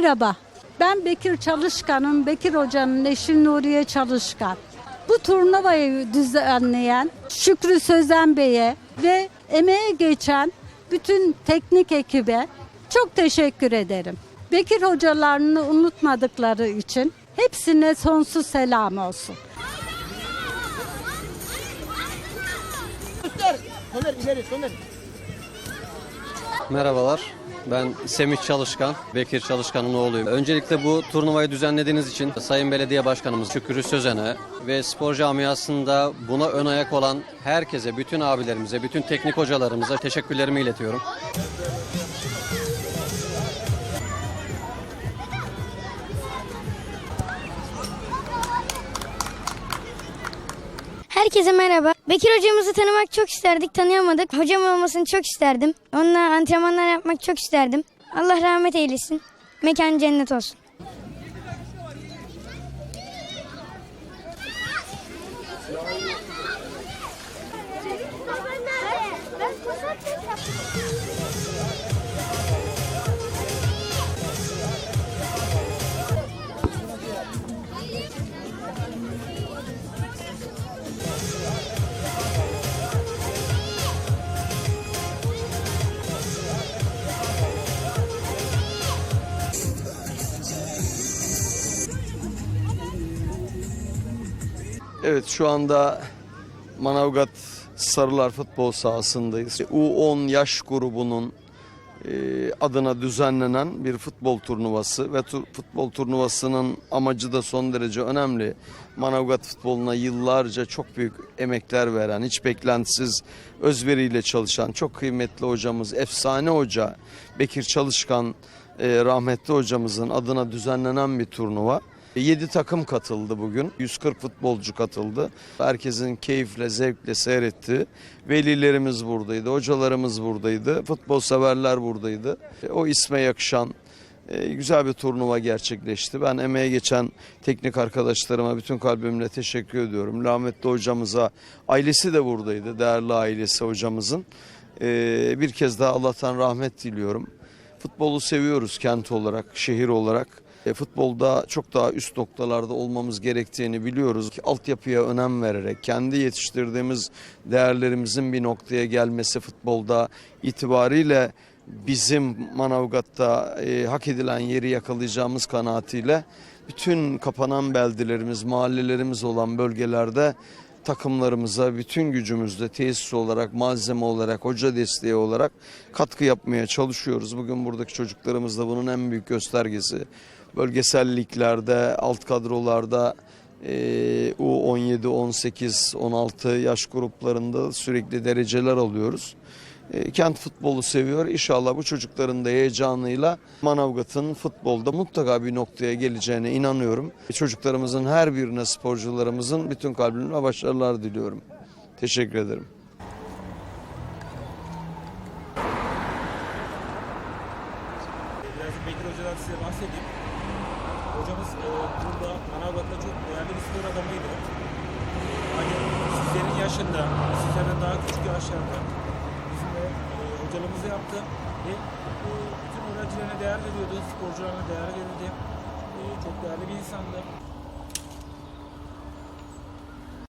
Merhaba, ben Bekir Çalışkan'ım. Bekir Hoca'nın eşi Nuriye Çalışkan. Bu turnuvayı düzenleyen Şükrü Sözen Bey'e ve emeğe geçen bütün teknik ekibe çok teşekkür ederim. Bekir hocalarını unutmadıkları için hepsine sonsuz selam olsun. Merhabalar. Ben Semih Çalışkan, Bekir Çalışkan'ın oğluyum. Öncelikle bu turnuvayı düzenlediğiniz için Sayın Belediye Başkanımız Şükrü Sözen'e ve spor camiasında buna ön ayak olan herkese, bütün abilerimize, bütün teknik hocalarımıza teşekkürlerimi iletiyorum. Herkese merhaba. Bekir hocamızı tanımak çok isterdik, tanıyamadık. Hocam olmasını çok isterdim. Onunla antrenmanlar yapmak çok isterdim. Allah rahmet eylesin. Mekan cennet olsun. Evet şu anda Manavgat Sarılar futbol sahasındayız. U10 yaş grubunun e, adına düzenlenen bir futbol turnuvası ve futbol turnuvasının amacı da son derece önemli. Manavgat futboluna yıllarca çok büyük emekler veren, hiç beklentisiz özveriyle çalışan çok kıymetli hocamız, efsane hoca Bekir Çalışkan e, rahmetli hocamızın adına düzenlenen bir turnuva. 7 takım katıldı bugün. 140 futbolcu katıldı. Herkesin keyifle, zevkle seyretti. Velilerimiz buradaydı, hocalarımız buradaydı, futbol severler buradaydı. E, O isme yakışan e, güzel bir turnuva gerçekleşti. Ben emeğe geçen teknik arkadaşlarıma bütün kalbimle teşekkür ediyorum. Rahmetli hocamıza, ailesi de buradaydı, değerli ailesi hocamızın. E, Bir kez daha Allah'tan rahmet diliyorum. Futbolu seviyoruz kent olarak, şehir olarak. E, Futbolda çok daha üst noktalarda olmamız gerektiğini biliyoruz. Altyapıya önem vererek kendi yetiştirdiğimiz değerlerimizin bir noktaya gelmesi futbolda itibariyle bizim Manavgat'ta e, hak edilen yeri yakalayacağımız kanaatiyle bütün kapanan beldelerimiz, mahallelerimiz olan bölgelerde takımlarımıza bütün gücümüzle tesis olarak, malzeme olarak, hoca desteği olarak katkı yapmaya çalışıyoruz. Bugün buradaki çocuklarımız da bunun en büyük göstergesi. Bölgesel liglerde, alt kadrolarda e, U17, 18, 16 yaş gruplarında sürekli dereceler alıyoruz. E, Kent futbolu seviyor. İnşallah bu çocukların da heyecanıyla Manavgat'ın futbolda mutlaka bir noktaya geleceğine inanıyorum. Çocuklarımızın her birine, sporcularımızın bütün kalbimle başarılar diliyorum. Teşekkür ederim. Biraz Hoca'dan size bahsedeyim. Hocamız e, burada Manavgat'ta çok değerli bir spor adamıydı. Hani sizlerin yaşında, sizlerden daha küçük yaşlarda bizimle e, hocalığımızı yaptı ve e, bütün öğrencilerine değer veriyordu, sporcularına değer verirdi. E, çok değerli bir insandı.